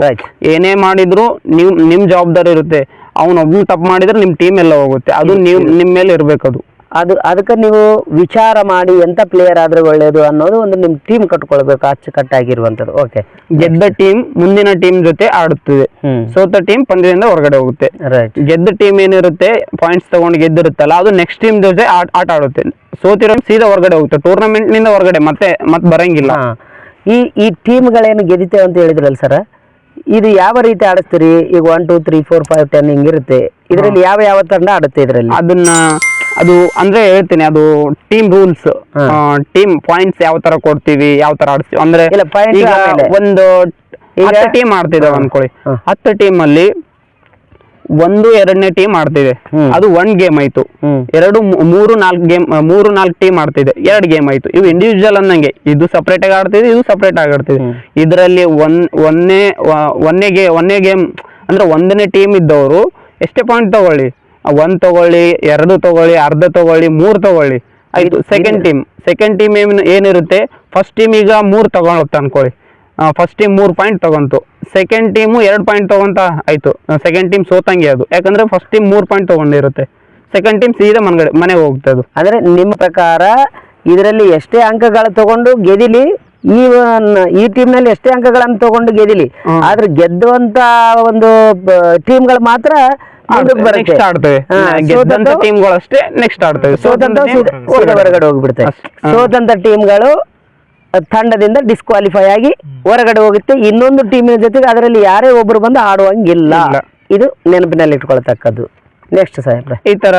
ಏನೇ ಮಾಡಿದ್ರು ನೀವು ನಿಮ್ ಜವಾಬ್ದಾರಿ ಇರುತ್ತೆ. ಅವ್ನ ಒಬ್ನು ತಪ್ಪು ಮಾಡಿದ್ರೆ ನಿಮ್ ಟೀಮ್ ಎಲ್ಲ ಹೋಗುತ್ತೆ. ಅದು ನೀವು ನಿಮ್ ಮೇಲೆ ಇರಬೇಕು ಅದು ಅದು ಅದಕ್ಕೆ ನೀವು ವಿಚಾರ ಮಾಡಿ ಎಂತ ಪ್ಲೇಯರ್ ಆದ್ರೆ ಒಳ್ಳೇದು ಅನ್ನೋದು ಒಂದು ನಿಮ್ಮ ಟೀಮ್ ಕಟ್ಕೊಳ್ಬೇಕು ಅಚ್ಚುಕಟ್ಟಾಗಿರುವಂಥದ್ದು. ಓಕೆ ಗೆದ್ದ ಟೀಮ್ ಮುಂದಿನ ಟೀಮ್ ಜೊತೆ ಆಡುತ್ತದೆ. ಸೋತ ಟೀಮ್ ಪಂದ್ಯದಿಂದ ಹೊರಗಡೆ ಹೋಗುತ್ತೆ. ರೈಟ್ ಗೆದ್ದ ಟೀಮ್ ಏನಿರುತ್ತೆ ಪಾಯಿಂಟ್ಸ್ ತಗೊಂಡು ಗೆದ್ದಿರುತ್ತಲ್ಲ ಅದು ನೆಕ್ಸ್ಟ್ ಟೀಮ್ ಜೊತೆ ಆಟ ಆಡುತ್ತೆ. ಸೋತಿರೋ ಸೀದಾ ಹೊರಗಡೆ ಹೋಗುತ್ತೆ. ಟೂರ್ನಮೆಂಟ್ನಿಂದ ಹೊರಗಡೆ ಮತ್ತೆ ಮತ್ತೆ ಬರಂಗಿಲ್ಲ. ಈ ಈ ಟೀಮ್ಗಳೇನು ಗೆದಿತೇವೆ ಅಂತ ಹೇಳಿದ್ರಲ್ಲ ಸರ್ ಇದು ಯಾವ ರೀತಿ ಆಡಿಸ್ತೀರಿ? ಈಗ one two three four five ten ಹಿಂಗಿರುತ್ತೆ. ಇದರಲ್ಲಿ ಯಾವ ಯಾವ ತಂಡ ಆಡುತ್ತೆ ಇದರಲ್ಲಿ? ಅದನ್ನ ಅದು ಅಂದ್ರೆ ಹೇಳ್ತೀನಿ ಅದು ಟೀಮ್ ರೂಲ್ಸ್ ಟೀಮ್ ಪಾಯಿಂಟ್ಸ್ ಯಾವ ತರ ಕೊಡ್ತೀವಿ ಯಾವ ತರ ಆಡಿಸ್ತೀವಿ? ಅಂದ್ರೆ ಇಲ್ಲ, points ಈಗ ಆಮೇಲೆ. ಒಂದು ಹತ್ತು ಟೀಮ್ ಆಡ್ತಿದ್ದಾವೆ ಅನ್ಕೊಳ್ಳಿ. ಹತ್ತು ಟೀಮ್ ಅಲ್ಲಿ ಒಂದು ಎರಡನೇ ಟೀಮ್ ಆಡ್ತಿದೆ. ಅದು ಒನ್ ಗೇಮ್ ಆಯ್ತು. ಎರಡು ಮೂರು ನಾಲ್ಕು ಗೇಮ್ ಮೂರು ನಾಲ್ಕು ಟೀಮ್ ಆಡ್ತಿದೆ. ಎರಡು ಗೇಮ್ ಆಯ್ತು. ಇವು ಇಂಡಿವಿಜುವಲ್ ಅನ್ನಂಗೆ. ಇದು ಸಪ್ರೇಟ್ ಆಗಿ ಆಡ್ತಿದೆ ಇದು ಸಪ್ರೇಟ್ ಆಗಿ ಆಡ್ತಿದೆ. ಇದರಲ್ಲಿ ಒನ್ ಒಂದೇ ಒಂದನೇ ಒಂದೇ ಗೇ ಒಂದೇ ಗೇಮ್ ಅಂದ್ರೆ ಒಂದನೇ ಟೀಮ್ ಇದ್ದವರು ಎಷ್ಟೇ ಪಾಯಿಂಟ್ ತಗೊಳ್ಳಿ. ಒಂದ್ ತಗೊಳ್ಳಿ ಎರಡು ತಗೊಳ್ಳಿ ಅರ್ಧ ತಗೊಳ್ಳಿ ಮೂರು ತಗೊಳ್ಳಿ. ಆಯ್ತು ಸೆಕೆಂಡ್ ಟೀಮ್ ಸೆಕೆಂಡ್ ಟೀಮ್ ಏನಿರುತ್ತೆ? ಫಸ್ಟ್ ಟೀಮ್ ಈಗ ಮೂರು ತಗೊಳುತ್ತೆ ಅನ್ಕೊಳ್ಳಿ ಫಸ್ಟ್ ಟೀಮ್ ಮೂರು ಪಾಯಿಂಟ್ ತಗೊಂತು. ಸೆಕೆಂಡ್ ಟೀಮು ಎರಡು ಪಾಯಿಂಟ್ ತೊಗೊಂತ ಆಯ್ತು. ಸೆಕೆಂಡ್ ಟೀಮ್ ಸೋತಂಗೆ ಅದು. ಯಾಕಂದ್ರೆ ಫಸ್ಟ್ ಟೀಮ್ ಮೂರು ಪಾಯಿಂಟ್ ತೊಗೊಂಡಿರುತ್ತೆ. ಸೆಕೆಂಡ್ ಟೀಮ್ ಸೀದಾ ಮನೆಗಡೆ ಮನೆಗೆ ಹೋಗುತ್ತೆ ಅದು. ಅಂದ್ರೆ ನಿಮ್ಮ ಪ್ರಕಾರ ಇದರಲ್ಲಿ ಎಷ್ಟೇ ಅಂಕಗಳು ತಗೊಂಡು ಗೆದಿಲಿ ಈ ಈ ಟೀಮ್ನಲ್ಲಿ ಎಷ್ಟೇ ಅಂಕಗಳನ್ನು ತಗೊಂಡು ಗೆದಿಲಿ. ಆದ್ರೆ ಗೆದ್ದುವಂತ ಒಂದು ಟೀಮ್ಗಳು ಮಾತ್ರ ಮುಂದಕ್ಕೆ ನೆಕ್ಸ್ಟ್ ಆಡ್ತೇವೆ. ಗೆದ್ದಂತ ಟೀಮ್ಗಳು ಅಷ್ಟೇ ನೆಕ್ಸ್ಟ್ ಆಡ್ತೇವೆ. ಸೋತಂತ ಹೊರಗಡೆ ಹೋಗ್ಬಿಡ್ತವೆ. ಸೋತಂತ ಟೀಮ್ಗಳು ತಂಡದಿಂದ ಡಿಸ್ಕ್ವಾಲಿಫೈ ಆಗಿ ಹೊರಗಡೆ ಹೋಗುತ್ತೆ. ಇನ್ನೊಂದು ಟೀಮಿನ ಜೊತೆಗೆ ಅದರಲ್ಲಿ ಯಾರೇ ಒಬ್ರು ಬಂದು ಆಡುವಂಗಿಲ್ಲ. ಇದು ನೆನಪಿನಲ್ಲಿ ಇಟ್ಕೊಳ್ತಕ್ಕದ್ದು ನೆಕ್ಸ್ಟ್ ಸಾಹೇಬ್ರೆ. ಈ ತರ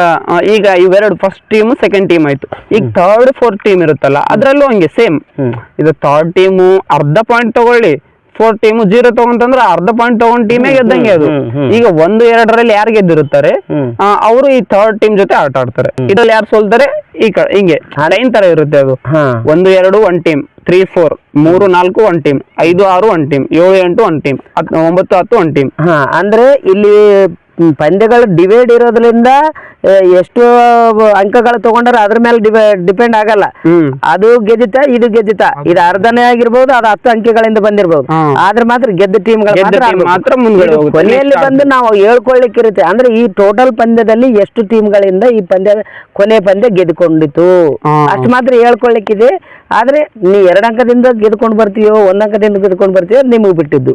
ಈಗ ಇವೆರಡು ಫಸ್ಟ್ ಟೀಮ್ ಸೆಕೆಂಡ್ ಟೀಮ್ ಆಯ್ತು. ಈಗ ಥರ್ಡ್ ಫೋರ್ತ್ ಟೀಮ್ ಇರುತ್ತಲ್ಲ ಅದ್ರಲ್ಲೂ ಹಂಗೆ ಸೇಮ್ ಇದು ಥರ್ಡ್ ಟೀಮು ಅರ್ಧ ಪಾಯಿಂಟ್ ತಗೊಳ್ಳಿ ಫೋರ್ತ್ ಟೀಮು ಜೀರೋ ತಗೊಂತಂದ್ರೆ ಅರ್ಧ ಪಾಯಿಂಟ್ ತಗೊಂಡ್ ಟೀಮೇ ಗೆದ್ದಂಗೆ ಅದು. ಈಗ ಒಂದು ಎರಡರಲ್ಲಿ ಯಾರು ಗೆದ್ದಿರುತ್ತಾರೆ? ಅವರು ಈ ಥರ್ಡ್ ಟೀಮ್ ಜೊತೆ ಆಟ ಆಡ್ತಾರೆ. ಇದ್ರಲ್ಲಿ ಯಾರು ಸೋಲ್ತಾರೆ? ಈ ಕಡೆ ಹಿಂಗೆ. ಲೈನ್ ತರ ಇರುತ್ತೆ ಅದು. ಒಂದು ಎರಡು ಒನ್ ಟೀಮ್ ತ್ರೀ ಫೋರ್ ಮೂರು, ನಾಲ್ಕು ಒನ್ ಟೀಮ್ ಐದು, ಆರು ಒನ್ ಟೀಮ್ ಏಳು, ಎಂಟು ಒನ್ ಟೀಮ್ ಒಂಬತ್ತು, ಹತ್ತು ಒನ್ ಟೀಮ್ ಹಾ, ಅಂದ್ರೆ ಇಲ್ಲಿ ಪಂದ್ಯಗಳು ಡಿವೈಡ್ ಇರೋದ್ರಿಂದ ಎಷ್ಟು ಅಂಕಗಳು ತಗೊಂಡ್ರೆ ಅದ್ರ ಮೇಲೆ ಡಿಪೆಂಡ್ ಆಗಲ್ಲ. ಅದು ಗೆದ್ದಿತ ಇದು ಗೆದ್ದಿತ ಇದು ಅರ್ಧನೇ ಆಗಿರ್ಬೋದು ಅದು ಹತ್ತು ಅಂಕೆಗಳಿಂದ ಬಂದಿರ್ಬೋದು. ಆದ್ರೆ ಮಾತ್ರ ಗೆದ್ದ ಟೀಮ್ಗಳು ಮಾತ್ರ. ಕೊನೆಯಲ್ಲಿ ಬಂದು ನಾವು ಹೇಳ್ಕೊಳ್ಳಿಕ್ಕಿರುತ್ತೆ. ಅಂದ್ರೆ ಈ ಟೋಟಲ್ ಪಂದ್ಯದಲ್ಲಿ ಎಷ್ಟು ಟೀಮ್ಗಳಿಂದ ಈ ಪಂದ್ಯ ಕೊನೆ ಪಂದ್ಯ ಗೆದ್ಕೊಂಡಿತು ಹಾ. ಅಷ್ಟು ಮಾತ್ರ ಹೇಳ್ಕೊಳ್ಳಿಕ್ಕಿದೆ. ಆದ್ರೆ ನೀ ಎರಡು ಅಂಕದಿಂದ ಗೆದ್ಕೊಂಡು ಬರ್ತೀಯೋ ಒಂದ್ ಅಂಕದಿಂದ ಗೆದ್ಕೊಂಡು ಬರ್ತೀಯೋ ನಿಮಗೆ ಬಿಟ್ಟಿದ್ದು.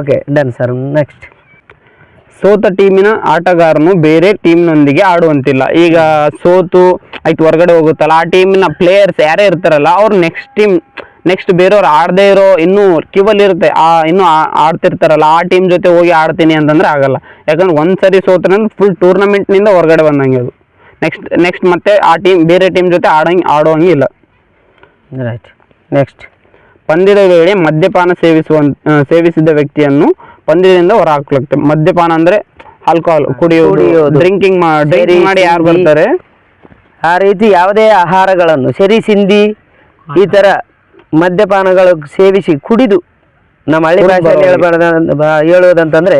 ಓಕೆ ಡನ್ ಸರ್ ನೆಕ್ಸ್ಟ್ ಸೋತ ಟೀಮಿನ ಆಟಗಾರನು ಬೇರೆ ಟೀಮ್ನೊಂದಿಗೆ ಆಡುವಂತಿಲ್ಲ. ಈಗ ಸೋತು ಆಯ್ತು ಹೊರಗಡೆ ಹೋಗುತ್ತಲ್ಲ ಆ ಟೀಮಿನ ಪ್ಲೇಯರ್ಸ್ ಯಾರೇ ಇರ್ತಾರಲ್ಲ ಅವ್ರು ನೆಕ್ಸ್ಟ್ ಟೀಮ್ ನೆಕ್ಸ್ಟ್ ಬೇರೆಯವ್ರು ಆಡದೇ ಇರೋ ಇನ್ನೂ ಕ್ಯೂಬಲ್ ಇರುತ್ತೆ. ಆ ಇನ್ನೂ ಆಡ್ತಿರ್ತಾರಲ್ಲ ಆ ಟೀಮ್ ಜೊತೆ ಹೋಗಿ ಆಡ್ತೀನಿ ಅಂತಂದ್ರೆ ಆಗಲ್ಲ. ಯಾಕಂದ್ರೆ ಒಂದ್ಸರಿ ಸೋತ್ರೆ ಫುಲ್ ಟೂರ್ನಮೆಂಟ್ನಿಂದ ಹೊರಗಡೆ ಬಂದಂಗೆ ಅದು. ನೆಕ್ಸ್ಟ್ ನೆಕ್ಸ್ಟ್ ಮತ್ತೆ ಆ ಟೀಮ್ ಬೇರೆ ಟೀಮ್ ಜೊತೆ ಆಡಂಗೆ ಇಲ್ಲ. ರೈಟ್ ನೆಕ್ಸ್ಟ್ ಪಂದ್ಯದ ವೇಳೆ ಮದ್ಯಪಾನ ಸೇವಿಸುವ ಸೇವಿಸಿದ ವ್ಯಕ್ತಿಯನ್ನು ಪಂದ್ಯದಿಂದ ಹೊರಹಾಕಲಾಗ್ತದೆ ಮದ್ಯಪಾನ ಅಂದ್ರೆ ಆಲ್ಕೋಹಾಲ್ ಕುಡಿಯೋದು. ಡ್ರಿಂಕಿಂಗ್ ಡ್ರಿಂಕ್ ಮಾಡಿ ಯಾರು ಬರ್ತಾರೆ? ಆ ರೀತಿ ಯಾವುದೇ ಆಹಾರಗಳನ್ನು ಸರಿ ಸಿಂಧಿ ಈ ತರ ಮದ್ಯಪಾನಗಳು ಸೇವಿಸಿ ಕುಡಿದು ನಮ್ಮ ಹಳ್ಳಿ ಭಾಷೆಯಲ್ಲಿ ಹೇಳ್ಬಾರ್ದ ಹೇಳುವುದಂತಂದ್ರೆ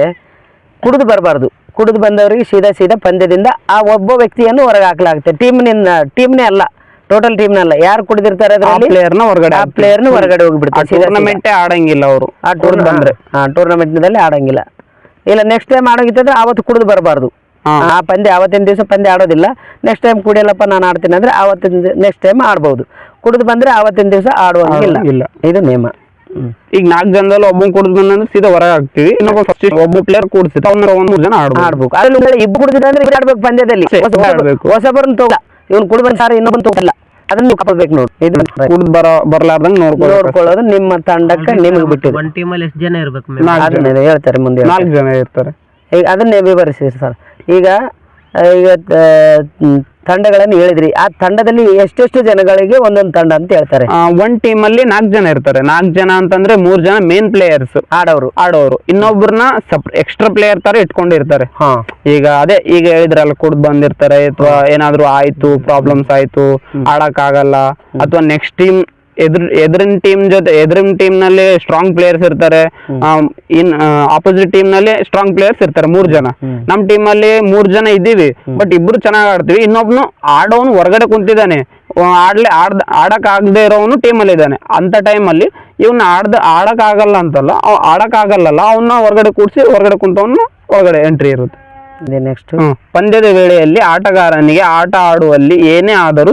ಕುಡಿದು ಬರಬಾರ್ದು. ಕುಡಿದು ಬಂದವರಿಗೆ ಸೀದಾ ಸೀದಾ ಪಂದ್ಯದಿಂದ ಆ ಒಬ್ಬ ವ್ಯಕ್ತಿಯನ್ನು ಹೊರಗೆ ಹಾಕಲಾಗುತ್ತೆ. ಟೀಮ್ನಿಂದ ಟೀಮ್ನೇ ಅಲ್ಲ. ಟೋಟಲ್ ಟೀಮ್ ನಲ್ಲ ಯಾರು ಕುಡಿದಿರ್ತಾರೆ ಆ ಅದರಲ್ಲಿ ಪ್ಲೇಯರ್ನ ಹೊರಗಡೆ ಆ ನ ಹೊರಗಡೆ ಹೋಗ್ಬಿಡ್ತಾರೆ ಟೂರ್ನಮೆಂಟ್. ಟೂರ್ನಮೆಂಟೇ ಆಡಂಗಿಲ್ಲ ಅವರು ಆ ಟೂರ್ ಬಂದ್ರೆ ಆ ಟೂರ್ನಮೆಂಟ್ನಲ್ಲಿ ಆಡಂಗಿಲ್ಲ ಇಲ್ಲ ನೆಕ್ಸ್ಟ್ ಟೈಮ್ ಆಡೋಗಿತ್ತಂದ್ರೆ ಅವತ್ತು ಕುಡಿದು ಬರಬಾರ್ದು ಆ ಪಂದ್ಯ ಅವತ್ತಿನ ದಿವಸ ಪಂದ್ಯ ಆಡೋದಿಲ್ಲ ನೆಕ್ಸ್ಟ್ ಟೈಮ್ ಕುಡಿಯಲ್ಲಪ್ಪ ನಾನು ಆಡ್ತೀನಿ ಅಂದ್ರೆ ಅವತ್ತಿನ ನೆಕ್ಸ್ಟ್ ಟೈಮ್ ಆಡಬಹುದು ಕುಡಿದು ಬಂದ್ರೆ ಅವತ್ತಿನ ದಿವಸ ಆಡುವಂಗಿಲ್ಲ ಇಲ್ಲ. ಇದು ನಿಯಮ. ಈಗ ನಾಲ್ಕು ಜನದಲ್ಲಿ ಒಬ್ಬ ಕುಡಿದ್ ಬಂದ್ರೆ ಸೀದಾ ಹೊರಗೆ ಹಾಕ್ತಿವಿ ಇನ್ನೊಬ್ಬ ಫಸ್ಟ್ ಒಬ್ಬ ಪ್ಲೇಯರ್ ಕೂಡಿಸಿ ಅವ್ನ ಒಂದ್ ಮೂರು ಜನ ಆಡ್ಬೇಕು ಅದ್ರಲ್ಲಿ ಇಬ್ಬರು ಕುಡಿದ್ರೆ ಅಂದ್ರೆ ಆಡ್ಬೇಕು ಪಂದ್ಯದಲ್ಲಿ ಆಡಬೇಕು ಹೊಸ- ಆಡ್ಬೇಕು. ಹೊಸಬರನ್ನ ತಗೋ ಇವನು ಕುಡಿದು ಬಂದ ಸಾರಿ ಇನ್ನೊಬ್ಬನ ತಗೋಲ್ಲ ಅದನ್ನ ನೀವು ಕಪ್ಪಬೇಕು ನೋಡಿ. ಇದು ಕುಡಿದು ಬರ ಬರ್ಲಾರ್ದಂಗ್ ನೋಡ್ಕೊಳ್ಳೋ ನೋಡ್ಕೊಳ್ಳೋದು ನಿಮ್ಮ ತಂಡಕ್ಕೆ ನಿಮಗೆ ಬಿಟ್ಟಿದೆ ಒಂದ್ ಟೀಮಲ್ಲಿ ಎಷ್ಟು ಜನ ಇರ್ಬೇಕು ಅದನ್ನ ಹೇಳ್ತಾರೆ ಮುಂದೆ. ನಾಲ್ಕು ಜನ ಇರ್ತಾರೆ. ಈಗ ಅದನ್ನೇ ವಿವರಿಸಿ ಸರ್. ಈಗ ಈಗ ತಂಡಗಳನ್ನು ಹೇಳಿದ್ರಿ. ಆ ತಂಡದಲ್ಲಿ ಎಷ್ಟೆಷ್ಟು ಜನಗಳಿಗೆ ಒಂದೊಂದು ತಂಡ ಅಂತ ಹೇಳ್ತಾರೆ? ಒನ್ ಟೀಮ್ ಅಲ್ಲಿ ನಾಲ್ಕು ಜನ ಇರ್ತಾರೆ. ನಾಲ್ಕು ಜನ ಅಂತಂದ್ರೆ ಮೂರ್ ಜನ ಮೇನ್ ಪ್ಲೇಯರ್ಸ್ ಆಡೋರು. ಆಡೋರು. ಇನ್ನೊಬ್ಬರನ್ನ ಎಕ್ಸ್ಟ್ರಾ ಪ್ಲೇಯರ್ ತರ ಇಟ್ಕೊಂಡಿರ್ತಾರೆ. ಈಗ ಅದೇ ಈಗ ಹೇಳಿದ್ರಲ್ಲ ಕುಡ್ದು ಬಂದಿರ್ತಾರೆ ಅಥವಾ ಏನಾದ್ರು ಆಯ್ತು ಪ್ರಾಬ್ಲಮ್ಸ್ ಆಯ್ತು ಆಡಕ್ ಆಗಲ್ಲ ಅಥವಾ ನೆಕ್ಸ್ಟ್ ಟೀಮ್ ಎದುರ್ ಎದುರಿನ ಟೀಮ್ ಜೊತೆ ಎದುರಿನ ಟೀಮ್ನಲ್ಲಿ ಸ್ಟ್ರಾಂಗ್ ಪ್ಲೇಯರ್ಸ್ ಇರ್ತಾರೆ. ಆಮ್, ಇನ್ ಆಪೋಸಿಟ್ ಟೀಮ್ನಲ್ಲಿ ಸ್ಟ್ರಾಂಗ್ ಪ್ಲೇಯರ್ಸ್ ಇರ್ತಾರೆ ಮೂರ್ ಜನ. ನಮ್ ಟೀಮ್ ಅಲ್ಲಿ ಮೂರ್ ಜನ ಇದ್ದೀವಿ. ಬಟ್ ಇಬ್ರು ಚೆನ್ನಾಗಿ ಆಡ್ತೀವಿ. ಇನ್ನೊಬ್ನು ಆಡೋನು ಹೊರಗಡೆ ಕುಂತಿದ್ದಾನೆ. ಅವ ಆಡ್ಲೆ ಆಡ್ದ ಆಡಕ್ ಆಗದೆ ಇರೋವನು ಟೀಮ್ ಅಲ್ಲಿ ಇದ್ದಾನೆ. ಅಂತ ಟೈಮ್ ಅಲ್ಲಿ ಇವ್ನ ಆಡ್ದ ಆಡಕ್ ಆಗಲ್ಲ ಅಂತಲ್ಲ ಅವ್ ಆಡಕ್ ಆಗಲ್ಲಲ್ಲ ಅವನ್ನ ಹೊರಗಡೆ ಕೂಡ್ಸಿ ಹೊರಗಡೆ ಕುಂತವನು ಹೊರಗಡೆ ಎಂಟ್ರಿ ಇರುತ್ತೆ. Next hmm. ಪಂದ್ಯದ ವೇಳೆಯಲ್ಲಿ ಆಟಗಾರನಿಗೆ ಆಟ ಆಡುವಲ್ಲಿ ಏನೇ ಆದರೂ